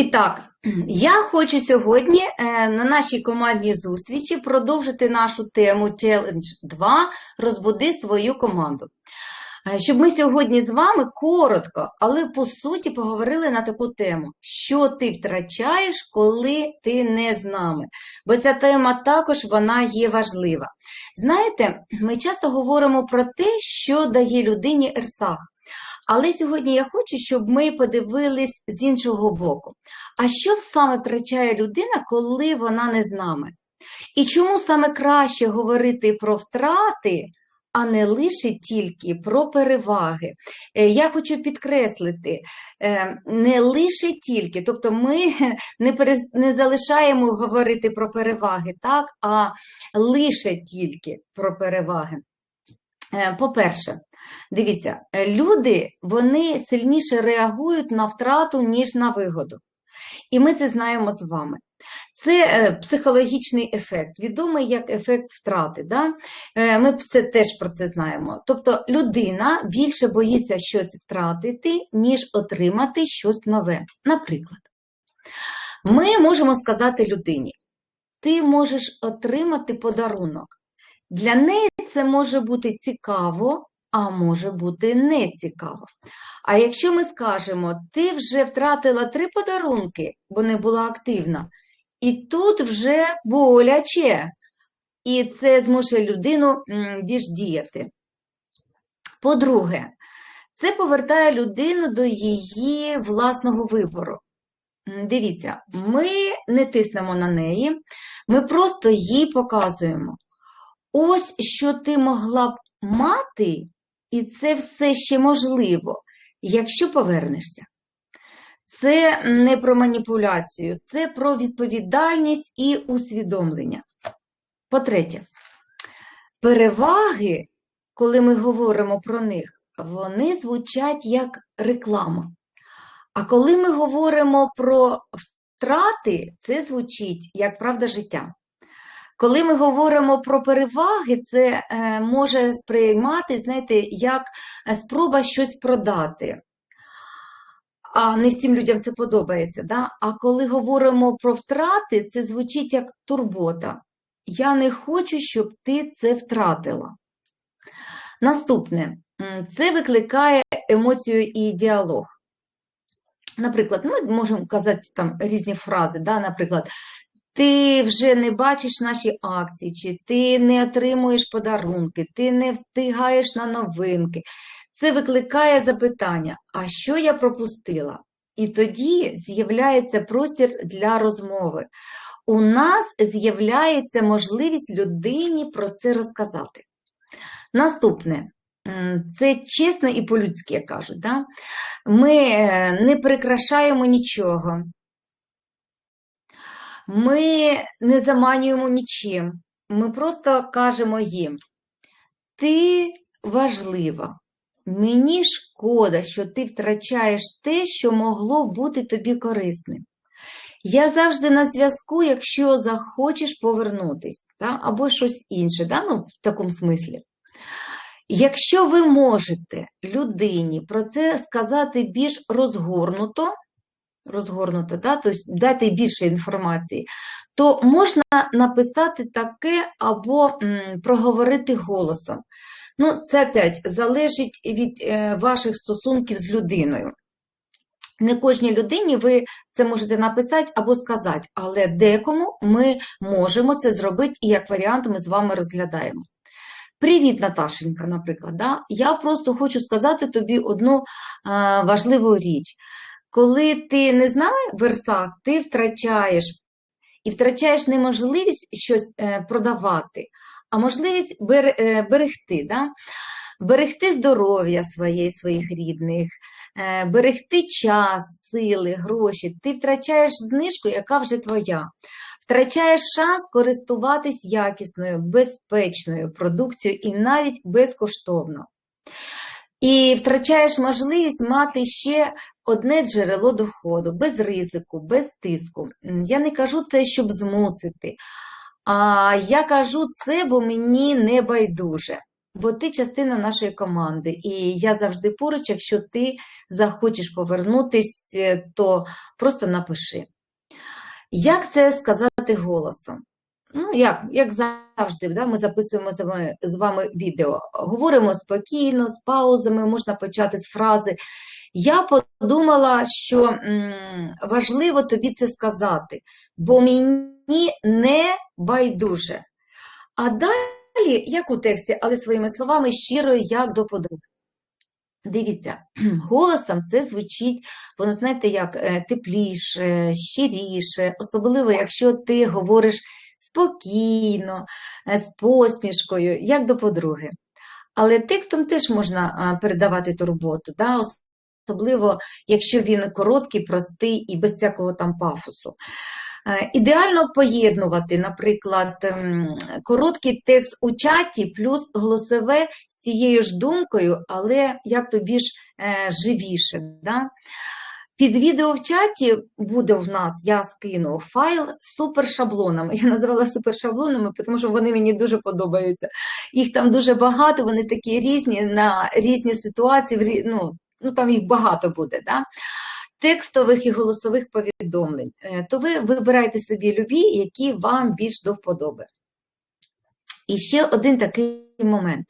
І так, я хочу сьогодні е, на нашій командній зустрічі продовжити нашу тему Challenge 2 Розбуди свою команду. Е, Щоб ми сьогодні з вами коротко, але по суті поговорили на таку тему, що ти втрачаєш, коли ти не з нами. Бо ця тема також вона є важлива. Знаєте, ми часто говоримо про те, що дає людині ерсах. Але сьогодні я хочу, щоб ми подивились з іншого боку. А що саме втрачає людина, коли вона не з нами? І чому саме краще говорити про втрати, а не лише тільки про переваги? Е, Я хочу підкреслити, е, не лише тільки, тобто ми не, не залишаємо говорити про переваги, так, а лише тільки про переваги. Е, По-перше, дивіться, люди вони сильніше реагують на втрату, ніж на вигоду. І ми це знаємо з вами. Це е, психологічний ефект, відомий як ефект втрати. Да? Е, Ми все теж про це знаємо. Тобто людина більше боїться щось втратити, ніж отримати щось нове. Наприклад, ми можемо сказати людині: ти можеш отримати подарунок. Для неї це може бути цікаво, а може бути не цікаво. А якщо ми скажемо, ти вже втратила три подарунки, бо не була активна, і тут вже боляче, і це змушує людину більш діяти. По-друге, це повертає людину до її власного вибору. Дивіться, ми не тиснемо на неї, ми просто їй показуємо. Ось що ти могла б мати, і це все ще можливо, якщо повернешся. Це не про маніпуляцію, це про відповідальність і усвідомлення. По-третє, переваги, коли ми говоримо про них, вони звучать як реклама. А коли ми говоримо про втрати, це звучить як правда життя. Коли ми говоримо про переваги, це е, може сприймати, знаєте, як е, спроба щось продати. А не всім людям це подобається. Да? А коли говоримо про втрати, це звучить як турбота. Я не хочу, щоб ти це втратила. Наступне, це викликає емоцію і діалог. Наприклад, ми можемо казати там різні фрази, да? наприклад, ти вже не бачиш наші акції, чи ти не отримуєш подарунки, ти не встигаєш на новинки. Це викликає запитання, а що я пропустила? І тоді з'являється простір для розмови. У нас з'являється можливість людині про це розказати. Наступне, це чесно і по-людськи як кажуть. Да? Ми е, не прикрашаємо нічого. Ми не заманюємо нічим. Ми просто кажемо їм: ти важлива. Мені шкода, що ти втрачаєш те, що могло бути тобі корисним. Я завжди на зв'язку, якщо захочеш повернутись, та? або щось інше, да? ну, в такому смислі. Якщо ви можете людині про це сказати більш розгорнуто, розгорнуто, да? тобто дати більше інформації, то можна написати таке або м, проговорити голосом. Ну, це опять залежить від е, ваших стосунків з людиною. Не кожній людині ви це можете написати або сказати, але декому ми можемо це зробити, і як варіант ми з вами розглядаємо. Привіт, Наташенька, наприклад. Да? Я просто хочу сказати тобі одну е, важливу річ. Коли ти не знаєш версах, ти втрачаєш і втрачаєш не можливість щось е, продавати, а можливість е, берегти. Да? Берегти здоров'я своє, своїх рідних, е, берегти час, сили, гроші. Ти втрачаєш знижку, яка вже твоя. Втрачаєш шанс користуватись якісною, безпечною продукцією і навіть безкоштовно. І втрачаєш можливість мати ще одне джерело доходу, без ризику, без тиску. Я не кажу це, щоб змусити, а я кажу це, бо мені не байдуже. бо ти частина нашої команди, і я завжди поруч, якщо ти захочеш повернутись, е, то просто напиши. Як це сказати голосом? Ну, як, як завжди, да, ми записуємо з вами, з вами відео. Говоримо спокійно, з паузами, можна почати з фрази. Я подумала, що м, важливо тобі це сказати, бо мені не байдуже. А далі, як у тексті, але своїми словами, щиро, як до подруги. Дивіться, голосом це звучить, воно, знаєте, як е, тепліше, щиріше, особливо, якщо ти говориш спокійно, е, з посмішкою, як до подруги. Але текстом теж можна передавати турботу, да? особливо, якщо він короткий, простий і без всякого там пафосу. Е, Ідеально поєднувати, наприклад, ем, короткий текст у чаті плюс голосове з тією ж думкою, але як тобі ж е, живіше. Да? Під відео в чаті буде в нас, я скину файл з супершаблонами. Я називала супершаблонами, тому що вони мені дуже подобаються. Їх там дуже багато, вони такі різні на різні ситуації, ну, ну там їх багато буде. Да? Текстових і голосових повідомлень. Е, То ви вибирайте собі любі, які вам більш до вподоби. І ще один такий момент.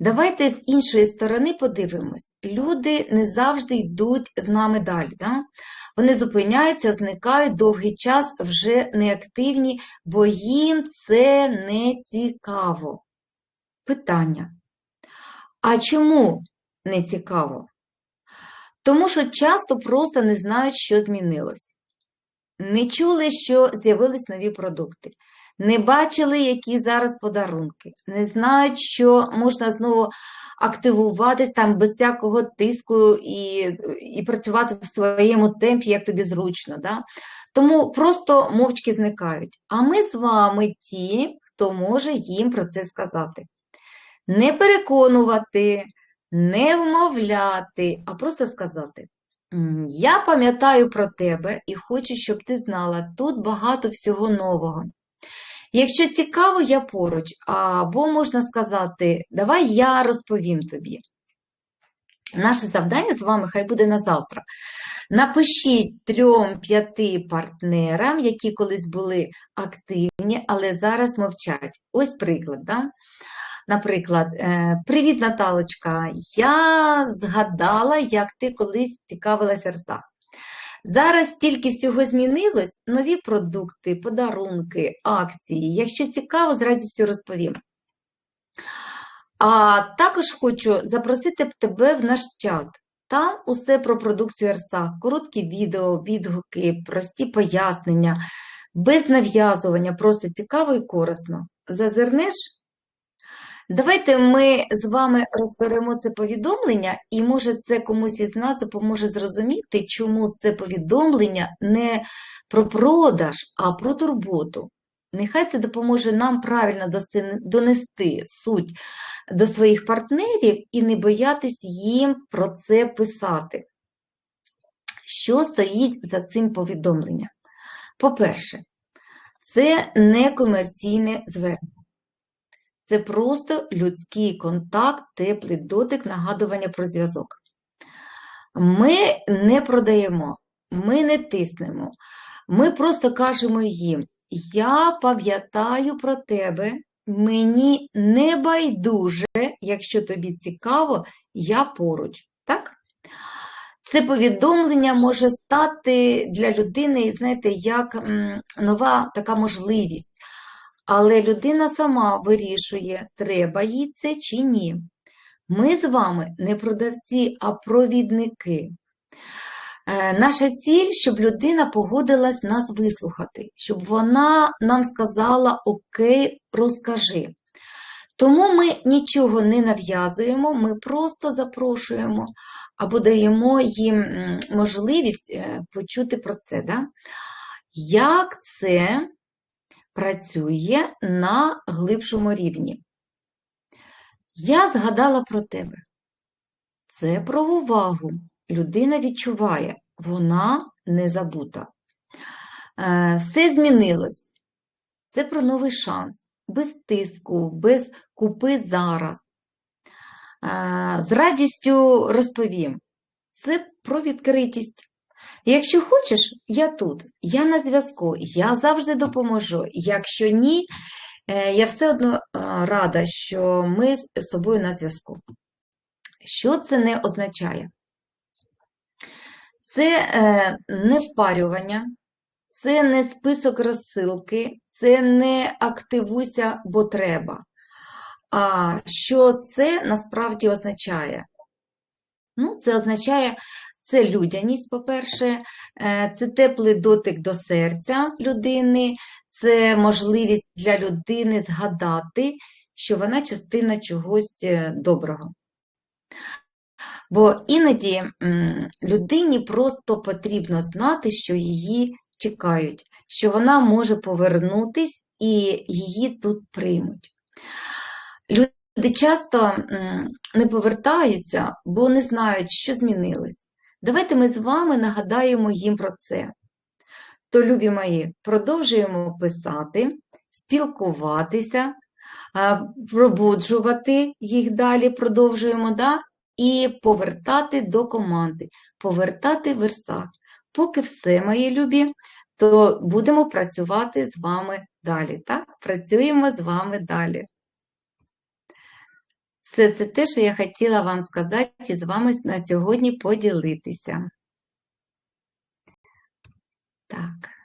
Давайте з іншої сторони подивимось. Люди не завжди йдуть з нами далі. Да? Вони зупиняються, зникають довгий час, вже неактивні, бо їм це не цікаво. Питання. А чому не цікаво? Тому що часто просто не знають, що змінилось. Не чули, що з'явились нові продукти, не бачили, які зараз подарунки, не знають, що можна знову активуватись там без всякого тиску і, і працювати в своєму темпі, як тобі зручно. Да? Тому просто мовчки зникають. А ми з вами ті, хто може їм про це сказати. Не переконувати, не вмовляти, а просто сказати. Я пам'ятаю про тебе і хочу, щоб ти знала, тут багато всього нового. Якщо цікаво, я поруч, або можна сказати, давай я розповім тобі. Наше завдання з вами хай буде на завтра. Напишіть трьом-п'яти партнерам, які колись були активні, але зараз мовчать. Ось приклад. Да? Наприклад, е, привіт, Наталочка. Я згадала, як ти колись цікавилася рсах. Зараз стільки всього змінилось, нові продукти, подарунки, акції. Якщо цікаво, з радістю розповім. А також хочу запросити тебе в наш чат. Там усе про продукцію РСА, короткі відео, відгуки, прості пояснення, без нав'язування, просто цікаво і корисно. Зазирнеш? Давайте ми з вами розберемо це повідомлення, і може це комусь із нас допоможе зрозуміти, чому це повідомлення не про продаж, а про турботу. Нехай це допоможе нам правильно донести суть до своїх партнерів і не боятись їм про це писати. Що стоїть за цим повідомленням? По-перше, це не комерційне звернення. Це просто людський контакт, теплий дотик, нагадування про зв'язок. Ми не продаємо, ми не тиснемо. Ми просто кажемо їм: я пам'ятаю про тебе, мені не байдуже, якщо тобі цікаво, я поруч. Так? Це повідомлення може стати для людини, знаєте, як нова така можливість. Але людина сама вирішує, треба їй це чи ні. Ми з вами не продавці, а провідники. Е, Наша ціль, щоб людина погодилась нас вислухати, щоб вона нам сказала Окей, розкажи. Тому ми нічого не нав'язуємо, ми просто запрошуємо або даємо їм можливість е, почути про це. Да? Як це працює на глибшому рівні? Я згадала про тебе. Це про увагу. Людина відчуває, вона не забута. Е, Все змінилось. Це про новий шанс. Без тиску, без купи зараз. з радістю розповім. Це про відкритість. Якщо хочеш, я тут, я на зв'язку, я завжди допоможу. Якщо ні, е, я все одно е, рада, що ми з собою на зв'язку. Що це не означає? Це е, не впарювання, це не список розсилки, це не активуйся, бо треба. А що це насправді означає? Ну, це означає це людяність, по-перше, е, це теплий дотик до серця людини, це можливість для людини згадати, що вона частина чогось е, доброго. Бо іноді людині просто потрібно знати, що її чекають, що вона може повернутись і її тут приймуть. Люди часто не повертаються, бо не знають, що змінилось. Давайте ми з вами нагадаємо їм про це. То, любі мої, продовжуємо писати, спілкуватися, пробуджувати їх далі, продовжуємо, да? і повертати до команди, повертати версак. Поки все, мої любі, то будемо працювати з вами далі. Так? Працюємо з вами далі. Все це те, що я хотіла вам сказати і з вами на сьогодні поділитися. Так.